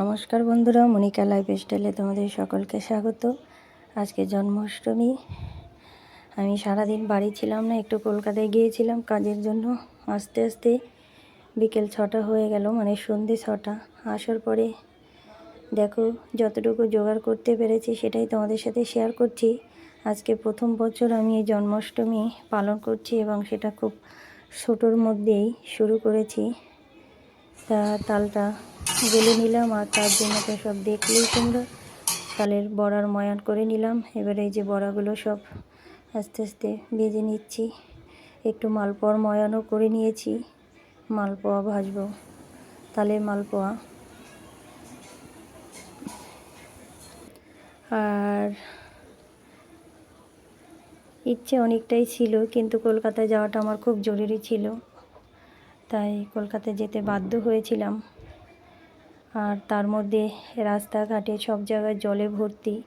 নমস্কার বন্ধুরা, মনিকা লাইফ স্টাইলে তোমাদের সকলকে স্বাগত। আজকে জন্মাষ্টমী। আমি সারাদিন বাড়ি ছিলাম না, একটু কলকাতায় গিয়েছিলাম কাজের জন্য। আস্তে আস্তে বিকেল ছটা হয়ে গেল মানে সন্ধে ছটা। আসার পরে দেখো, যতটুকু জোগাড় করতে পেরেছি সেটাই তোমাদের সাথে শেয়ার করছি। আজকে প্রথম বছর আমি এই জন্মাষ্টমী পালন করছি এবং সেটা খুব ছোটোর মধ্যেই শুরু করেছি। তা তালটা গেলে নিলাম আর তার জন্য তো সব দেখলেই তোমরা তালের বড়ার ময়ান করে নিলাম। এবারে এই যে বড়াগুলো সব আস্তে আস্তে ভেজে নিচ্ছি। একটু মালপোয়ার ময়ানও করে নিয়েছি। মালপোয়া ভাজবো। তালের মালপোয়া। আর ইচ্ছে অনেকটাই ছিল, কিন্তু কলকাতায় যাওয়াটা আমার খুব জরুরি ছিল। তাই কলকাতায় যেতে বাধ্য হয়েছিলাম। আর তার মধ্যে রাস্তাঘাটে সব জায়গায় জলে ভর্তি।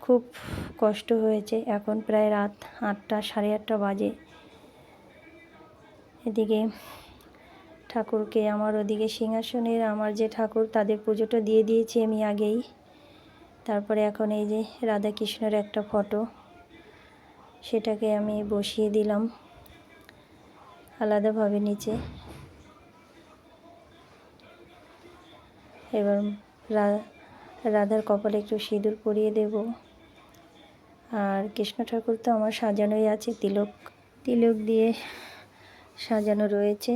খুব কষ্ট হয়েছে। এখন প্রায় রাত আটটা, সাড়ে আটটা বাজে। এদিকে ঠাকুরকে আমার ওদিকে সিংহাসনের আমার যে ঠাকুর, তাদের পুজোটা দিয়ে দিয়েছি আমি আগেই। তারপরে এখন এই যে রাধাকৃষ্ণের একটা ফটো, সেটাকে আমি বসিয়ে দিলাম। আলাদাভাবে নিচে। এবার রাধার কপালে একটু সিঁদুর পরিয়ে দেব। আর কৃষ্ণ ঠাকুর তো আমার সাজানোই আছে, তিলক তিলক দিয়ে সাজানো রয়েছে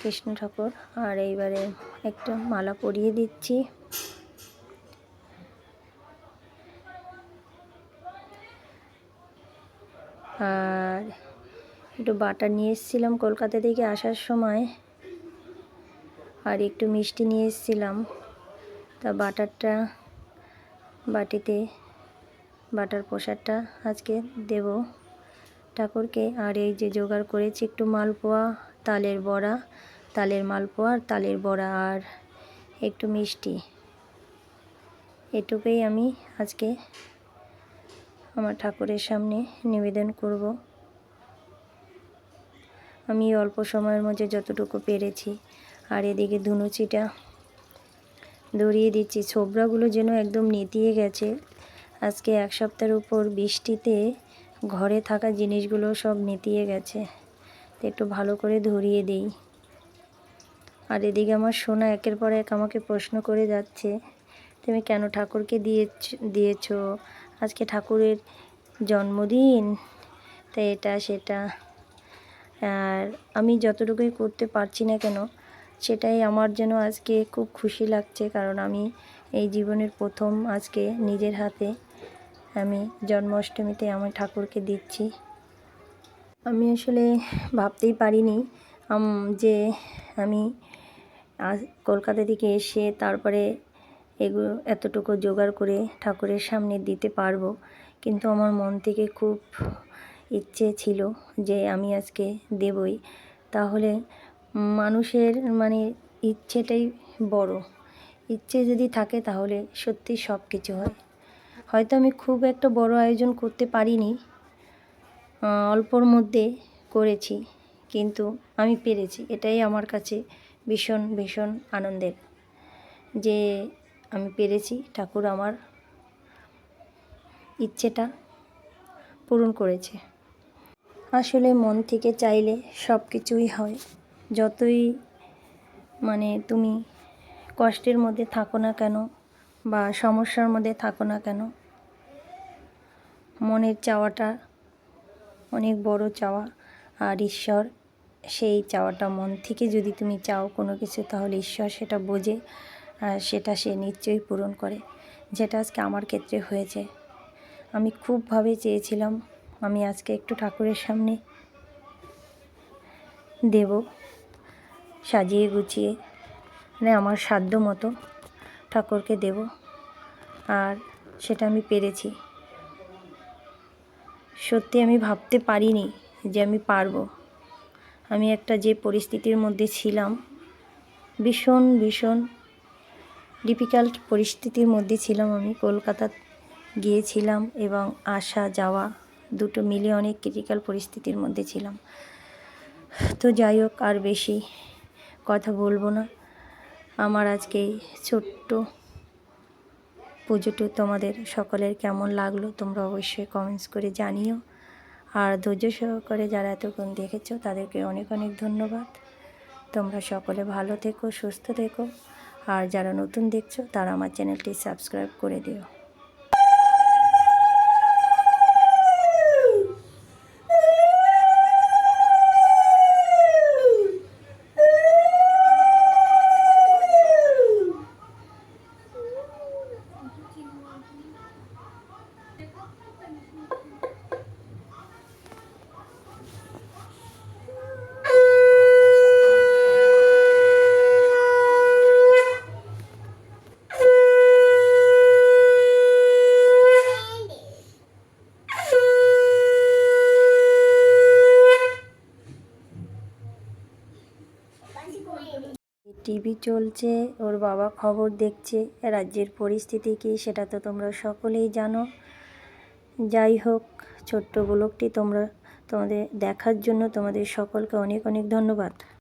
কৃষ্ণ ঠাকুর। আর এইবারে একটা মালা পরিয়ে দিচ্ছি। আর একটু বাটার নিয়ে এসেছিলাম কলকাতা থেকে আসার সময়। আর একটু মিষ্টি নিয়ে এসেছিলাম। তা বাটারটা, বাটিতে বাটার প্রসাদটা আজকে দেব। ঠাকুরকে, আর এই যে জোগাড় করেছি একটু মালপোয়া, তালের বড়া, তালের মালপোয়া আর তালের বড়া আর একটু মিষ্টি। এটুকুই আমি আজকে আমার ঠাকুরের সামনে নিবেদন করব। আমি অল্প সময়ের মধ্যে যতটুকু পেরেছি। আর এদিকে ধুনুচিটা ধরিয়ে দিচ্ছি। ছোবড়াগুলো যেন একদম নেতিয়ে গেছে। আজকে এক সপ্তাহের উপর বৃষ্টিতে ঘরে থাকা জিনিসগুলো সব নেতিয়ে গেছে। তো একটু ভালো করে ধরিয়ে দিই। আর এদিকে আমার সোনা একের পর এক আমাকে প্রশ্ন করে যাচ্ছে, তুমি কেন ঠাকুরকে দিয়ে দিয়েছ? আজকে ঠাকুরের জন্মদিন। তাই এটা, সেটা। আর আমি যতটুকুই করতে পারছি না কেন, সেটাই আমার যেন আজকে খুব খুশি লাগছে। কারণ আমি এই জীবনের প্রথম আজকে নিজের হাতে আমি জন্মাষ্টমীতে আমার ঠাকুরকে দিচ্ছি। আমি আসলে ভাবতেই পারিনি যে আমি কলকাতা থেকে এসে তারপরে এগুলো এতটুকু জোগাড় করে ঠাকুরের সামনে দিতে পারব। কিন্তু আমার মন থেকে খুব ইচ্ছে ছিল যে আমি আজকে দেবই। তাহলে মানুষের মানে ইচ্ছেটাই বড়। ইচ্ছে যদি থাকে তাহলে সত্যি সব কিছু হয়। হয়তো আমি খুব একটা বড় আয়োজন করতে পারিনি অল্পর মধ্যে করেছি, কিন্তু আমি পেরেছি। এটাই আমার কাছে ভীষণ ভীষণ আনন্দের যে আমি পেরেছি, ঠাকুর আমার ইচ্ছেটা পূরণ করেছে। আসলে মন থেকে চাইলে সব কিছুই হয়। যতই মানে তুমি কষ্টের মধ্যে থাকো না কেন বা সমস্যার মধ্যে থাকো না কেন, মনের চাওয়াটা অনেক বড় চাওয়া। আর ঈশ্বর, সেই চাওয়াটা মন থেকে যদি তুমি চাও কোনো কিছু, তাহলে ঈশ্বর সেটা বোঝে আর সেটা সে নিশ্চয়ই পূরণ করে। যেটা আজকে আমার ক্ষেত্রে হয়েছে। আমি খুবভাবে চেয়েছিলাম আমি আজকে একটু ঠাকুরের সামনে দেব, সাজিয়ে গুছিয়ে মানে আমার সাধ্য মতো ঠাকুরকে দেব। আর সেটা আমি পেরেছি। সত্যি আমি ভাবতে পারিনি যে আমি পারব। আমি একটা যে পরিস্থিতির মধ্যে ছিলাম, ভীষণ ভীষণ ডিফিকাল্ট পরিস্থিতির মধ্যে ছিলাম আমি। কলকাতা গিয়েছিলাম এবং আসা, যাওয়া দুটো মিলে অনেক ক্রিটিক্যাল পরিস্থিতির মধ্যে ছিলাম। তো যাই হোক, আর বেশি কথা বলব না। আমার আজকে ছোট্ট পুজোটি তোমাদের সকলের কেমন লাগল তোমরা অবশ্যই কমেন্টস করে জানিও। আর ধৈর্য সহকারে যারা এতক্ষণ দেখেছ, তাদেরকে অনেক অনেক ধন্যবাদ। তোমরা সকলে ভালো থেকো, সুস্থ থেকো। আর যারা নতুন দেখছ, তারা আমার চ্যানেলটি সাবস্ক্রাইব করে দিও। টিভি চলছে, ওর বাবা খবর দেখছে, রাজ্যের পরিস্থিতি কী সেটা তো তোমরা সকলেই জানো। যাই হোক, ছোট্ট গোলকটি তোমরা তোমাদের দেখার জন্য তোমাদের সকলকে অনেক অনেক ধন্যবাদ।